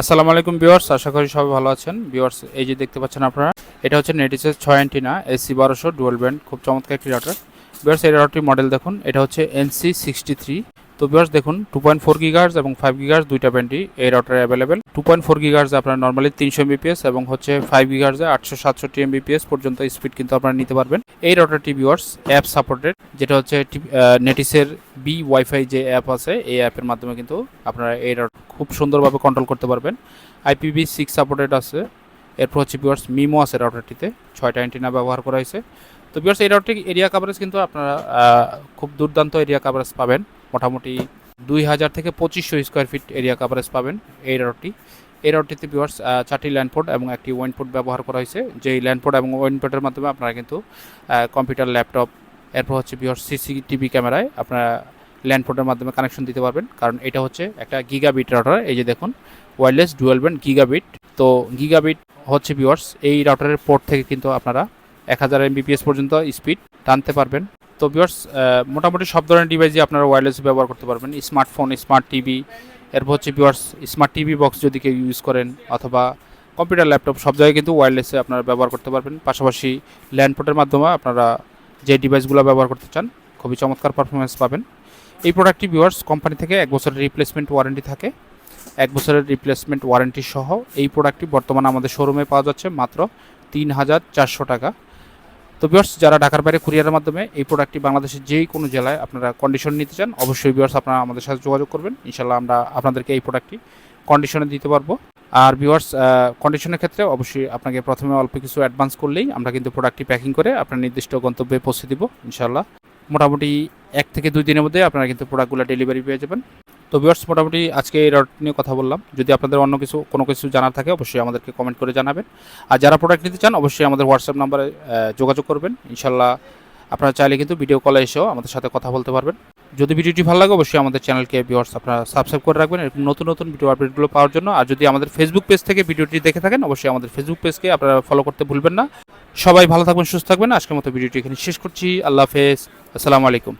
আসসালামু আলাইকুম ভিউয়ার্স, আশা করি সবাই ভালো আছেন। ভিউয়ার্স, এই যে দেখতে পাচ্ছেন আপনারা, এটা হচ্ছে নেটিসের ছয় অ্যান্টিনা, এসি বারোশো, ডুয়েল ব্যান্ড খুব চমৎকার একটি রাউটার ভিউয়ার্স, এই রাউটারটির মডেল দেখুন, এটা হচ্ছে এনসি সিক্সটি থ্রি তো ভিউয়ার্স, দেখুন টু পয়েন্ট ফোর গিগার্স এবং ফাইভ গিগার্স দুইটা ব্যান্ডই এই রাউটারে available two point four gigahertz আপনার নর্মালি তিনশো এমবিপিএস এবং হচ্ছে ফাইভ গিগার্সে আটশো সাতষট্টি এমবিপিএস পর্যন্ত স্পিড কিন্তু আপনারা নিতে পারবেন। এই রাউটারটি ভিউয়ার্স অ্যাপ সাপোর্টেড যেটা হচ্ছে নেটিসের বি ওয়াইফাই যে অ্যাপ আছে, এই অ্যাপের মাধ্যমে কিন্তু আপনারা এই রাউটার খুব সুন্দরভাবে কন্ট্রোল করতে পারবেন। আইপিভি সিক্স সাপোর্টেড আছে। এরপর হচ্ছে ভিউয়ার্স মিমো আছে রাউটারটিতে ছয়টা অ্যান্টিনা ব্যবহার করা হয়েছে। তো ভিউয়ার্স এই রাউটারটি এরিয়া কাভারেজ কিন্তু আপনারা খুব দুর্দান্ত এরিয়া কাভারেজ পাবেন। মোটামুটি দুই হাজার থেকে পঁচিশশো স্কোয়ার ফিট এরিয়া কাভারেজ পাবেন এই রাউটটি এই রাউটটিতে ভিউয়ার্স চারটি ল্যান্ডপোর্ট এবং একটি ওয়াইনপোর্ট ব্যবহার করা হয়েছে। যেই ল্যান্ডপোর্ট এবং ওয়াইনপোর্টের মাধ্যমে আপনারা কিন্তু কম্পিউটার ল্যাপটপ এরপর হচ্ছে ভিউয়ার্স সিসিটিভি ক্যামেরায় আপনারা ল্যান্ডপোর্টের মাধ্যমে কানেকশন দিতে পারবেন। কারণ এটা হচ্ছে একটা গিগাবিট রাউটার এই যে দেখুন ওয়্যারলেস ডুয়েল ব্যান্ড গিগাবিট। তো গিগাবিট হচ্ছে ভিউয়ার্স এই রাউটারের পোর্ট থেকে কিন্তু আপনারা এক হাজার এমবিপিএস পর্যন্ত স্পিড টানতে পারবেন। তো ভিউয়ার্স মোটামুটি সব ধরনের ডিভাইসই আপনারা ওয়্যারলেস ব্যবহার করতে পারবেন। স্মার্টফোন স্মার্ট টিভি এরপর হচ্ছে ভিউয়ার্স স্মার্ট টিভি বক্স যদি কেউ ইউজ করেন, অথবা কম্পিউটার ল্যাপটপ সব জায়গায় কিন্তু ওয়্যারলেসে আপনারা ব্যবহার করতে পারবেন। পাশাপাশি ল্যান্ডপোর্টের মাধ্যমে আপনারা যে ডিভাইসগুলো ব্যবহার করতে চান, খুবই চমৎকার পারফরমেন্স পাবেন। এই প্রোডাক্টটি ভিউয়ার্স কোম্পানি থেকে এক বছরের রিপ্লেসমেন্ট ওয়ারেন্টি থাকে। এক বছরের রিপ্লেসমেন্ট ওয়ারেন্টি সহ এই প্রোডাক্টটি বর্তমানে আমাদের শোরুমে পাওয়া যাচ্ছে মাত্র তিন হাজার চারশো টাকা। তো ভিউয়ার্স যারা ঢাকার বাইরে কুরিয়ারের মাধ্যমে এই প্রোডাক্টটি বাংলাদেশের যেই কোনো জেলায় আপনারা কন্ডিশন নিতে চান, অবশ্যই ভিউয়ার্স আপনারা আমাদের সাথে যোগাযোগ করবেন। ইনশাল্লাহ আমরা আপনাদেরকে এই প্রোডাক্টটি কন্ডিশনে দিতে পারব। আর ভিউয়ার্স কন্ডিশনের ক্ষেত্রে অবশ্যই আপনাকে প্রথমে অল্প কিছু অ্যাডভান্স করলেই আমরা কিন্তু প্রোডাক্টটি প্যাকিং করে আপনার নির্দিষ্ট গন্তব্যে পৌঁছে দিব ইনশাল্লাহ মোটামুটি এক থেকে দুই দিনের মধ্যে আপনারা কিন্তু প্রোডাক্টগুলো ডেলিভারি পেয়ে যাবেন। তো ভিউয়ার্স মোটামুটি আজকে এই রড নিয়ে কথা বললাম। যদি আপনাদের অন্য কিছু, কোনো কিছু জানার থাকে, অবশ্যই আমাদেরকে কমেন্ট করে জানাবেন। আর যারা প্রোডাক্ট নিতে চান, অবশ্যই আমাদের হোয়াটসঅ্যাপ নাম্বারে যোগাযোগ করবেন। ইনশাল্লাহ আপনারা চাইলে কিন্তু ভিডিও কলে এসেও আমাদের সাথে কথা বলতে পারবেন। যদি ভিডিওটি ভালো লাগে, অবশ্যই আমাদের চ্যানেলকে ভিউয়ার্স আপনারা সাবস্ক্রাইব করে রাখবেন। এরকম নতুন নতুন ভিডিও আপডেটগুলো পাওয়ার জন্য। আর যদি আমাদের ফেসবুক পেজ থেকে ভিডিওটি দেখে থাকেন, অবশ্যই আমাদের ফেসবুক পেজকে আপনারা ফলো করতে ভুলবেন না। সবাই ভালো থাকবেন, সুস্থ থাকবেন। আজকের মতো ভিডিওটি এখানে শেষ করছি। আল্লাহ হাফেজ। আসসালামু আলাইকুম।